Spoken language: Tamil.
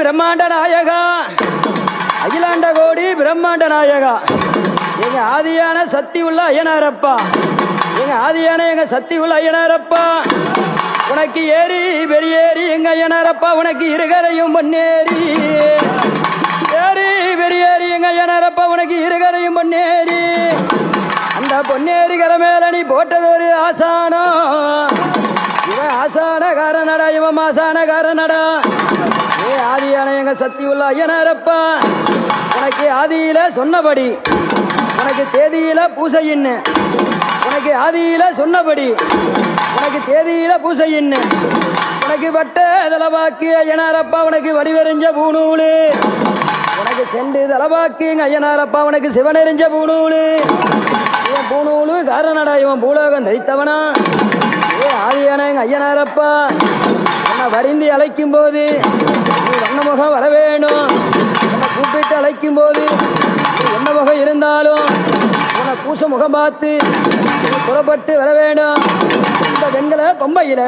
பிரம்மாண்ட நாயகா. அகிலாண்ட கோடி பிரம்மாண்ட நாயகா. எங்க ஆதியான சக்தி உள்ள ஐயனாரப்பா எங்க ஆதியான எங்க சக்தி உள்ள ஐயனாரப்பா உனக்கு ஏறி பெரியேறி எங்க ஐயனாரப்பா உனக்கு இருகரையும் பொன்னேறி ஏறி பெரியேறி எங்க ஐயனாரப்பா உனக்கு இருகரையும் பொன்னேறி அந்த பொன்னேறிகர மேல நீ போட்டது ஒரு ஆசானோ. இவன் ஆசானகாரனடா இவன் மாசானகாரனடா. ஏ சக்தி உள்ள ஐயனாரப்பா? உனக்கு ஆதியில சொன்னபடி. உனக்கு தேதியில பூசையின்னு. உனக்கு ஆதியில சொன்னபடி. உனக்கு தேதியில பூசையின்னு. உனக்கு வட்ட தலவாக்கு ஐயனாரப்பா உனக்கு வடிவெறிஞ்ச பூநூலு. உனக்கு செண்டு தலவாக்கு ஐயனாரப்பா உனக்கு சிவனெறிஞ்ச பூநூலு. இவன் பூநூலு காரணடா இவன் பூலோகம் தைத்தவனா ஏ ஆதியான ஐயனாரப்பா. உன்னை வருந்தி அழைக்கும் போது வண்ணமுகம் வர வேணும். உன்னை கூப்பிட்டு அழைக்கும் போது என்ன முகம் இருந்தாலும் உன்னை பூச முகம் பார்த்து புறப்பட்டு வர வேணும். இந்த வெண்கல பொம்பையில